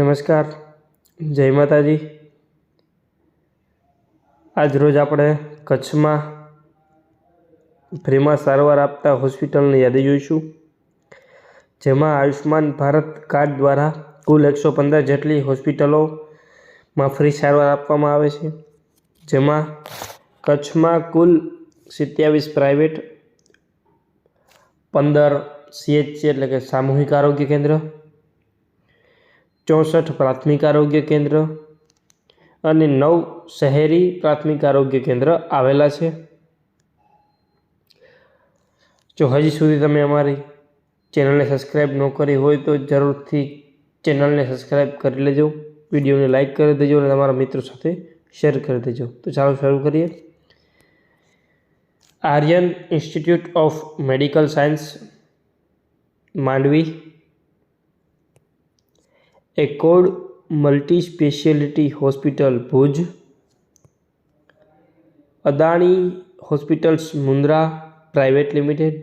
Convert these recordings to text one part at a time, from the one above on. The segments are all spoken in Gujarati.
નમસ્કાર જય માતાજી આજરોજ આપણે કચ્છમાં ફ્રીમાં સારવાર આપતા હોસ્પિટલની યાદી જોઈશું જેમાં આયુષ્માન ભારત કાર્ડ દ્વારા કુલ એકસો પંદર જેટલી હોસ્પિટલોમાં ફ્રી સારવાર આપવામાં આવે છે જેમાં કચ્છમાં કુલ સિત્યાવીસ પ્રાઇવેટ પંદર સીએચસી એટલે કે સામૂહિક આરોગ્ય કેન્દ્ર ચોસઠ પ્રાથમિક આરોગ્ય કેન્દ્ર અને નવ શહેરી પ્રાથમિક આરોગ્ય કેન્દ્ર આવેલા છે જો હજી સુધી તમે અમારી ચેનલને સબસ્ક્રાઈબ ન કરી હોય તો જરૂરથી ચેનલને સબસ્ક્રાઈબ કરી લેજો વિડીયોને લાઇક કરી દેજો અને તમારા મિત્રો સાથે શેર કરી દેજો તો ચાલો શરૂ કરીએ Aryan institute of medical science Mandvi એકોડ multi speciality hospital Bhuj Adani hospitals Mundra private limited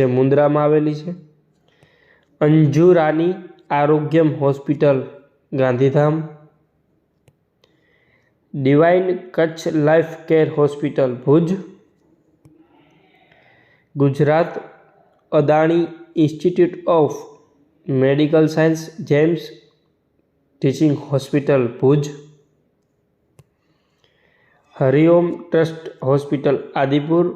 જે મુન્દ્રામાં આવેલી છે અંજુરાની Arogyam hospital Gandhidham divine Kutch life care hospital Bhuj Gujarat Adani institute of medical science જેમ્સ teaching hospital Bhuj Hariom trust hospital Adipur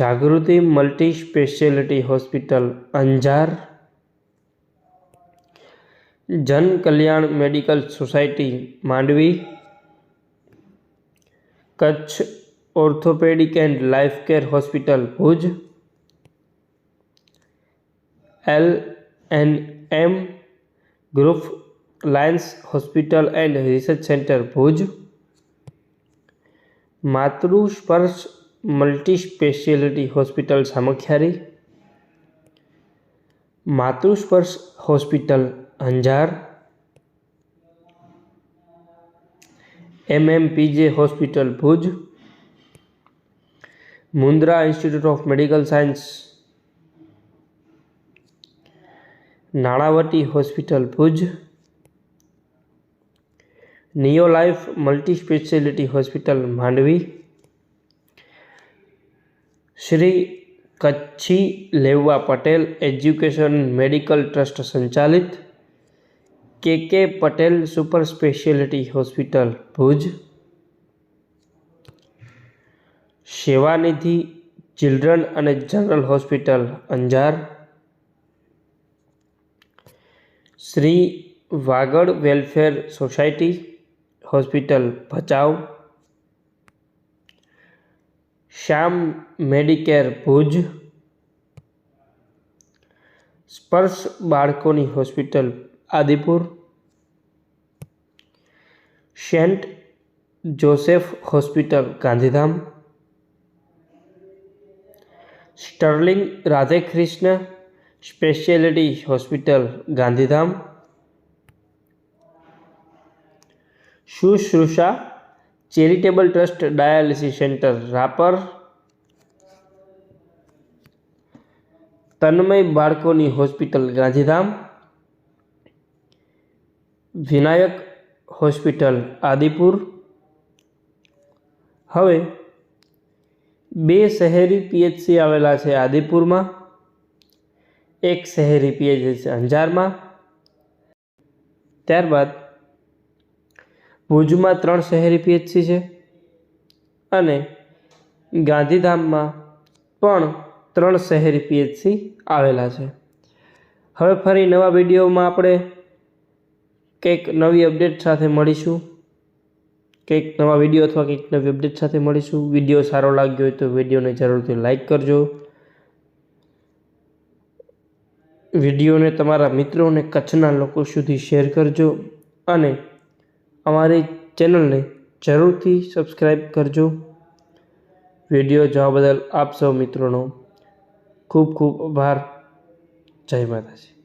Jagruti multi speciality hospital Anjar Jan Kalyan medical society Mandvi Kutch orthopaedic and life care hospital Bhuj L and M group Lions hospital and research centre Bhuj Matrusparsh multi speciality hospital Samakhiyali Matrusparsh hospital Anjar MMPJ hospital Bhuj Mundra institute of medical science Nanavati hospital Bhuj Neolife multi speciality hospital Mandvi Shri Kutchi Leuva Patel education medical trust સંચાલિત K K Patel super speciality hospital Bhuj Sevanidhi children અને general hospital Anjar Shri Vagad welfare society hospital Bhachau Shyam medicare Bhuj Sparsh बाड़कोनी hospital Adipur saint Joseph hospital Gandhidham Sterling Radhe Krishna speciality hospital Gandhidham Shushrusha charitable trust dialysis centre Rapar Tanmay બાળકોની હોસ્પિટલ ગાંધીધામ વિનાયક હોસ્પિટલ આદિપુર હવે બે શહેરી પીએચસી આવેલા છે આદિપુરમાં એક શહેરી પીએચ છે અંજારમાં ત્યારબાદ ભુજમાં ત્રણ શહેરી પીએચસી છે અને ગાંધીધામમાં પણ ત્રણ શહેરી પીએચસી આવેલા છે હવે ફરી નવા વિડીયોમાં આપણે કંઈક નવી અપડેટ સાથે મળીશું કંઈક નવા વિડીયો અથવા કંઈક નવી અપડેટ સાથે મળીશું વિડીયો સારો લાગ્યો હોય તો વિડીયોને જરૂરથી લાઇક કરજો વિડીયોને તમારા મિત્રો અને કચ્છના લોકો સુધી શેર કરજો અને અમારી ચેનલને જરૂરથી સબસ્ક્રાઈબ કરજો વિડીયો જોવા બદલ આપ સૌ મિત્રોનો ખૂબ ખૂબ આભાર જય માતાજી